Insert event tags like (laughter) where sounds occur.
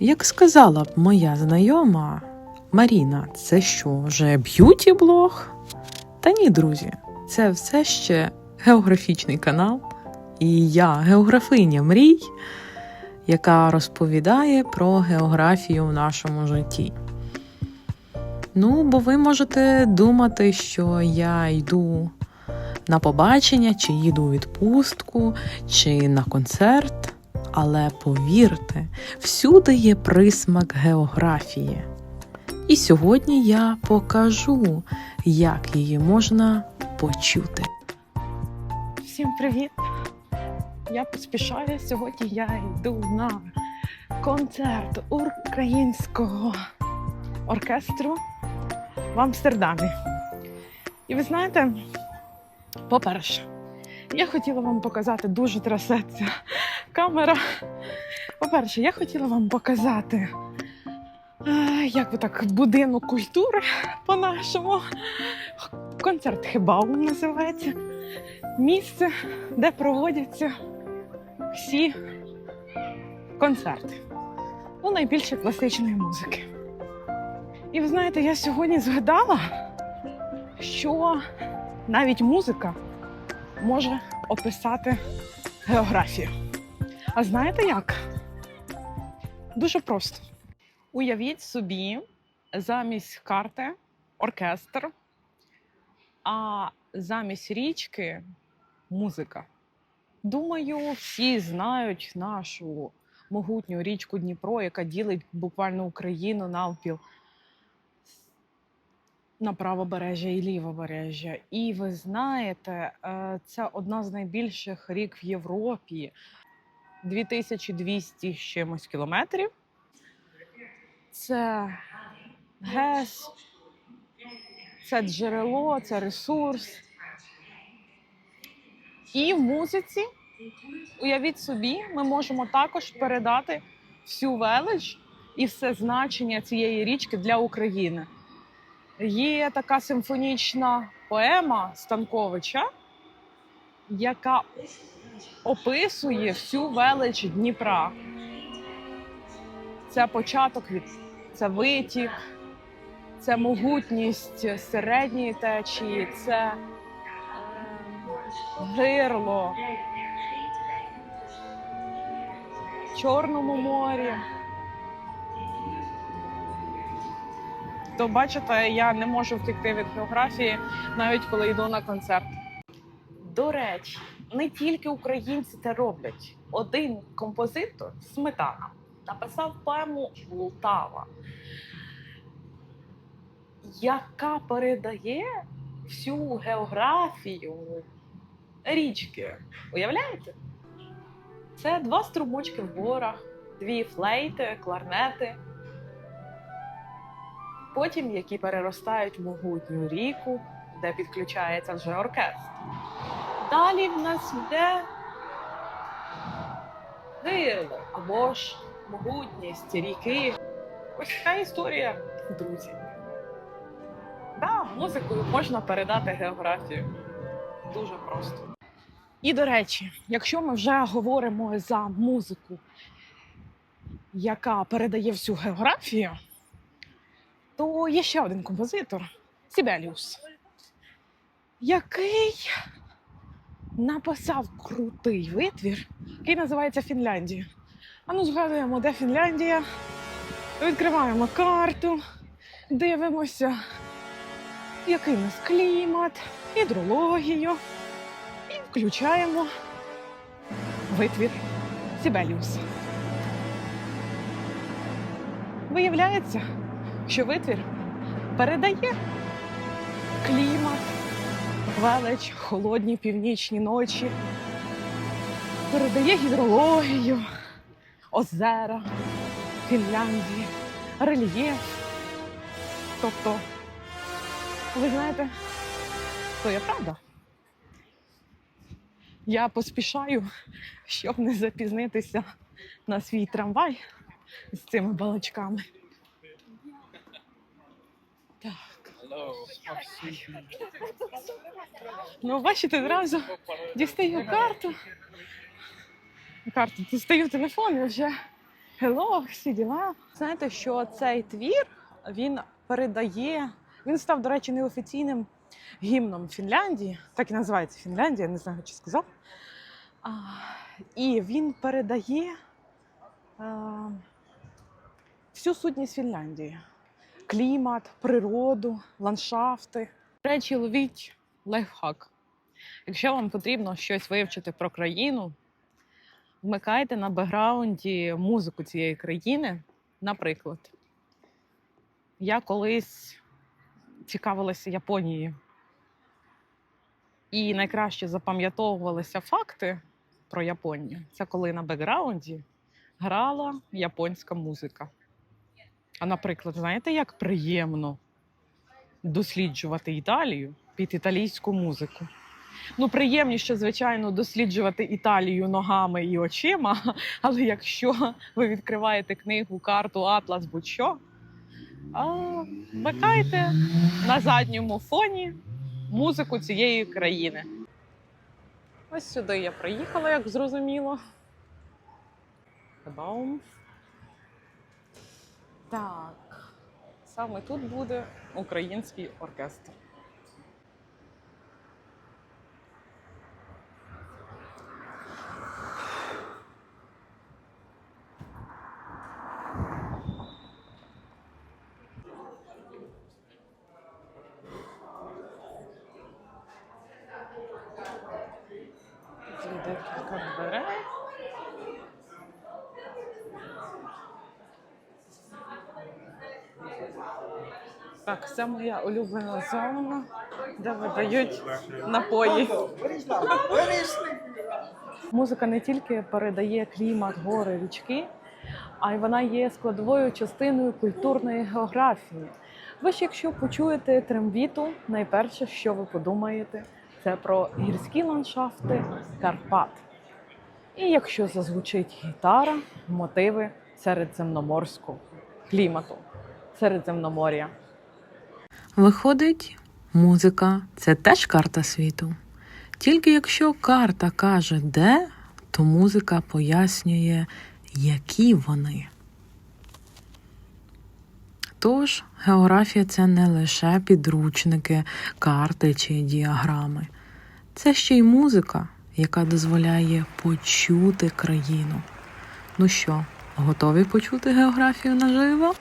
Як сказала б моя знайома Маріна, це що, вже б'юті-блог? Та ні, друзі, це все ще географічний канал, і я географиня мрій, яка розповідає про географію в нашому житті. Ну, бо ви можете думати, що я йду на побачення, чи їду у відпустку, чи на концерт. Але повірте, всюди є присмак географії. І сьогодні я покажу, як її можна почути. Всім привіт! Я поспішаю. Сьогодні я йду на концерт українського оркестру в Амстердамі. І ви знаєте, по-перше, я хотіла вам показати, дуже трясеться камера. По-перше, я хотіла вам показати, е, як би так, будинок культури по-нашому. Концерт Хебаум називається. Місце, де проводяться всі концерти. Ну, найбільше класичної музики. І ви знаєте, я сьогодні згадала, що навіть музика може описати географію. А знаєте як? Дуже просто. Уявіть собі, замість карти оркестр, а замість річки музика. Думаю, всі знають нашу могутню річку Дніпро, яка ділить буквально Україну навпіл на правобережжя і лівобережжя. І ви знаєте, е, це одна з найбільших рік в Європі. 2200 з чимось кілометрів. Це ГЕС, це джерело, це ресурс. І в музиці, уявіть собі, ми можемо також передати всю велич і все значення цієї річки для України. Є така симфонічна поема Станковича, яка описує всю велич Дніпра. Це початок від це витік, це могутність середньої течії, це е, гирло в Чорному морі. То бачите, я не можу втекти від географії, навіть коли йду на концерт. До речі, не тільки українці це роблять. Один композитор Сметана написав поему Лтава, яка передає всю географію річки. Уявляєте? Це два струмочки в горах, дві флейти, кларнети. Потім які переростають могутню ріку, де підключається вже оркестр. Далі в нас йде гирло або ж могутність ріки. Ось така історія, друзі. Да, музикою можна передати географію. Дуже просто. І до речі, якщо ми вже говоримо за музику, яка передає всю географію, то є ще один композитор Сібеліус, який написав крутий витвір, який називається Фінляндія. А ну згадуємо, де Фінляндія. Відкриваємо карту, дивимося, який у нас клімат, гідрологію. І включаємо витвір Сібеліус. Виявляється, що витвір передає клімат, велич, холодні північні ночі, передає гідрологію, озера, Фінляндії, рельєф. Тобто, ви знаєте, то є правда. Я поспішаю, щоб не запізнитися на свій трамвай з цими балачками. Так. Ну, бачите, одразу дістаю карту. Карту, дістаю телефон і вже Hello, всі діла. Знаєте, що цей твір він передає. Він став, до речі, неофіційним гімном Фінляндії. Так і називається Фінляндія, не знаю, чи сказав. А, і він передає а, всю сутність Фінляндії: клімат, природу, ландшафти. Речі, ловіть лайфхак. Якщо вам потрібно щось вивчити про країну, вмикайте на бекграунді музику цієї країни. Наприклад, я колись цікавилася Японією. І найкраще запам'ятовувалися факти про Японію. Це коли на бекграунді грала японська музика. А наприклад, знаєте, як приємно досліджувати Італію під італійську музику? Ну, приємніше, звичайно, досліджувати Італію ногами і очима, (laughs) але якщо ви відкриваєте книгу, карту, атлас, будь-що, вмикайте на задньому фоні музику цієї країни. Ось сюди я приїхала, як зрозуміло. Та-дам. Так, саме тут буде український оркестр. Тут дверей. Так, це моя улюблена зона, де видають напої. Музика не тільки передає клімат, гори, річки, а й вона є складовою частиною культурної географії. Ви ж, якщо почуєте трембіту, найперше, що ви подумаєте, це про гірські ландшафти Карпат. І якщо зазвучить гітара, мотиви середземноморського клімату, Середземномор'я. Виходить, музика це теж карта світу. Тільки якщо карта каже де, то музика пояснює, які вони. Тож, географія це не лише підручники, карти чи діаграми. Це ще й музика, яка дозволяє почути країну. Ну що, готові почути географію наживо?